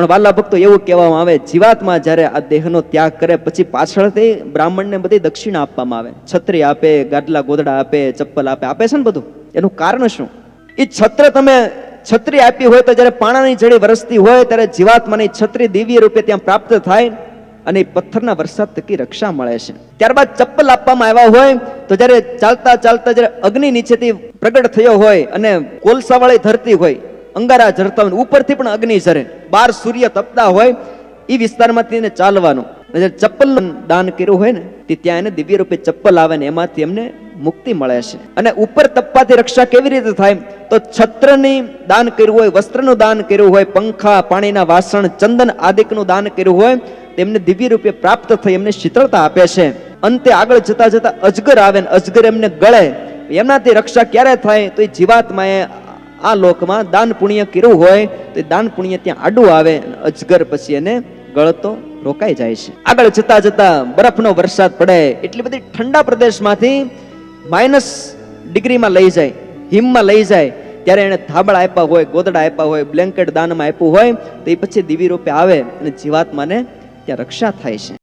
પણ વાલા ભક્તો એવું કહેવામાં આવે, જીવાત્મા જ્યારે આ દેહનો ત્યાગ કરે, પછી પાછળથી બ્રાહ્મણને બધી દક્ષિણા આપવામાં આવે. છત્રી આપે ગાદલા ગોદડા આપે, ચપ્પલ આપે. આપે છે ને બધું? એનું કારણ શું? એ છત્ર તમે છત્રી આપી હોય તો જ્યારે પાણાની જડી વરસતી હોય, ત્યારે જીવાત્માની છત્રી દિવ્ય રૂપે ત્યાં પ્રાપ્ત થાય અને પથ્થરના વરસાદ થકી રક્ષા મળે છે. ત્યારબાદ ચપ્પલ આપવામાં આવ્યા હોય, તો જ્યારે ચાલતા ચાલતા જ્યારે અગ્નિ નીચેથી પ્રગટ થયો હોય અને કોલસાવાળી ધરતી હોય અંગારા ઝરતા હોય ઉપરથી પણ અગ્નિ ઝરે. બાર સૂર્ય તપતા હોય એ વિસ્તારમાંથી એને ચાલવાનું. ચપ્પલ દાન કર્યું હોય ને, તે ત્યાં એને દિવ્ય રૂપે ચપ્પલ આવે ને એમાંથી એમને મુક્તિ મળે છે. અને ઉપર તપવાથી રક્ષા કેવી રીતે થાય? તો છત્રની દાન કર્યું હોય, વસ્ત્રનું દાન કર્યું હોય, પંખા, પાણીના વાસણ, ચંદન આદિકનું દાન કર્યું હોય તેમને દિવ્ય રૂપે પ્રાપ્ત થઈ, એમને શીતળતા આપે છે. અંતે આગળ જતા જતા અજગર આવે ને અજગર એમને ગળે. એમનાથી રક્ષા ક્યારે થાય? તો એ જીવાત્માએ આ લોકમાં દાન પુણ્ય કર્યું હોય તો દાન પુણ્ય ત્યાં આડું આવે અજગર પછી એને ગળતો રોકાઈ જાય છે. આગળ જતા જતા બરફનો વરસાદ પડે, એટલી બધી ઠંડા પ્રદેશમાંથી માઇનસ ડિગ્રીમાં લઈ જાય, હિમમાં લઈ જાય, ત્યારે એને થાબડા આપ્યા હોય, ગોદડા આપ્યા હોય, બ્લેન્કેટ દાનમાં આપ્યું હોય, તો એ પછી દિવી રૂપે આવે અને જીવાત્માને ત્યાં રક્ષા થાય છે.